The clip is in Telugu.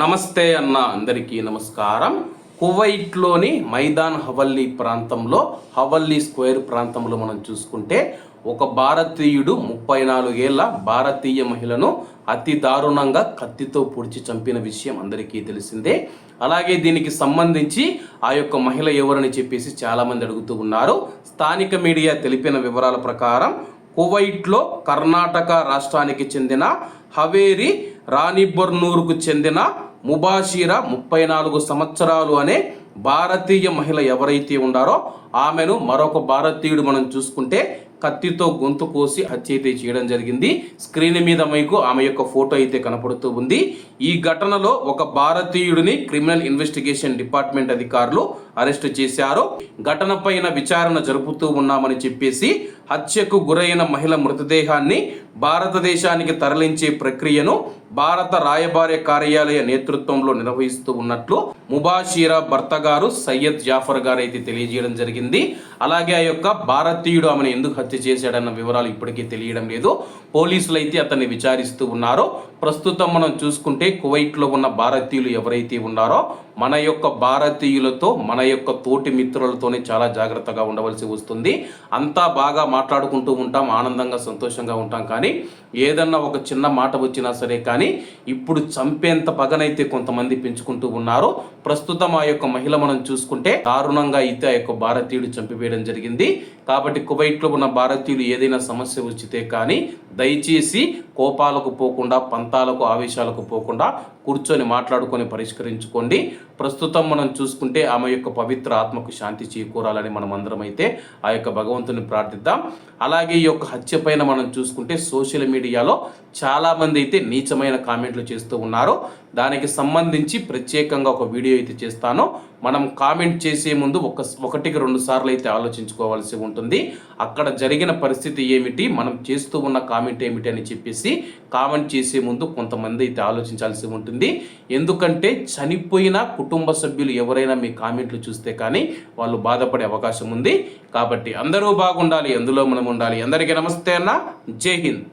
నమస్తే అన్న అందరికీ నమస్కారం. కువైట్లోని మైదాన్ హవల్లీ ప్రాంతంలో హవల్లీ స్క్వేర్ ప్రాంతంలో మనం చూసుకుంటే ఒక భారతీయుడు ముప్పై నాలుగేళ్ళ భారతీయ మహిళను అతి దారుణంగా కత్తితో పొడిచి చంపిన విషయం అందరికీ తెలిసిందే. అలాగే దీనికి సంబంధించి ఆ యొక్క మహిళ ఎవరని చెప్పేసి చాలామంది అడుగుతూ ఉన్నారు. స్థానిక మీడియా తెలిపిన వివరాల ప్రకారం కువైట్లో కర్ణాటక రాష్ట్రానికి చెందిన హవేరి రాణిబర్నూరుకు చెందిన ముబాషీరా ముప్పై నాలుగు సంవత్సరాలు అనే భారతీయ మహిళ ఎవరైతే ఉండారో ఆమెను మరొక భారతీయుడు మనం చూసుకుంటే కత్తితో గొంతు కోసి హత్య అయితే చేయడం జరిగింది. స్క్రీన్ మీద మీకు ఆమె యొక్క ఫోటో అయితే కనపడుతూ ఉంది. ఈ ఘటనలో ఒక భారతీయుడిని క్రిమినల్ ఇన్వెస్టిగేషన్ డిపార్ట్మెంట్ అధికారులు అరెస్టు చేశారు. ఘటన పైన విచారణ జరుపుతూ ఉన్నామని చెప్పేసి హత్యకు గురైన మహిళ మృతదేహాన్ని భారతదేశానికి తరలించే ప్రక్రియను భారత రాయబారి కార్యాలయ నేతృత్వంలో నిర్వహిస్తూ ఉన్నట్లు ముబాషీరా భర్త గారు సయ్యద్ జాఫర్ గారు అయితే తెలియజేయడం జరిగింది. అలాగే ఆ యొక్క భారతీయుడు ఆమెను ఎందుకు హత్య చేశాడన్న వివరాలు ఇప్పటికీ తెలియడం లేదు. పోలీసులు అయితే అతన్ని విచారిస్తూ ఉన్నారు ప్రస్తుతం మనం చూసుకుంటే కువైట్లో ఉన్న భారతీయులు ఎవరైతే ఉన్నారో మన యొక్క భారతీయులతో మన యొక్క తోటి మిత్రులతోనే చాలా జాగ్రత్తగా ఉండవలసి వస్తుంది. అంతా బాగా మాట్లాడుకుంటూ ఉంటాం ఆనందంగా సంతోషంగా ఉంటాం. కానీ ఏదన్నా ఒక చిన్న మాట వచ్చినా సరే కానీ ఇప్పుడు చంపేంత పగనైతే కొంతమంది పెంచుకుంటూ ఉన్నారు. ప్రస్తుతం ఆ యొక్క మహిళ మనం చూసుకుంటే దారుణంగా అయితే ఆ యొక్క భారతీయుడు చంపివేయడం జరిగింది. కాబట్టి కువైట్లో ఉన్న భారతీయులు ఏదైనా సమస్య వచ్చితే కానీ దయచేసి కోపాలకు పోకుండా పంతాలకు ఆవేశాలకు పోకుండా కూర్చొని మాట్లాడుకొని పరిష్కరించుకోండి. ప్రస్తుతం మనం చూసుకుంటే ఆమె యొక్క పవిత్ర ఆత్మకు శాంతి చేకూరాలని మనం అందరం అయితే ఆ యొక్క భగవంతుని ప్రార్థిద్దాం. అలాగే ఈ యొక్క హత్య పైన మనం చూసుకుంటే సోషల్ మీడియాలో చాలామంది అయితే నీచమైన కామెంట్లు చేస్తూ ఉన్నారు. దానికి సంబంధించి ప్రత్యేకంగా ఒక వీడియో అయితే చేస్తాను. మనం కామెంట్ చేసే ముందు ఒక ఒకటికి రెండు సార్లు అయితే ఆలోచించుకోవాల్సి ఉంటుంది. అక్కడ జరిగిన పరిస్థితి ఏమిటి? మనం చేస్తూ ఉన్న కామెంట్ ఏమిటి అని చెప్పేసి కామెంట్ చేసే ముందు కొంతమంది అయితే ఆలోచించాల్సి ఉంటుంది. ఎందుకంటే చనిపోయిన కుటుంబ సభ్యులు ఎవరైనా మీ కామెంట్లు చూస్తే కానీ వాళ్ళు బాధపడే అవకాశం ఉంది. కాబట్టి అందరూ బాగుండాలి అందులో మనం ఉండాలి. అందరికీ నమస్తే అన్న. జై హింద్.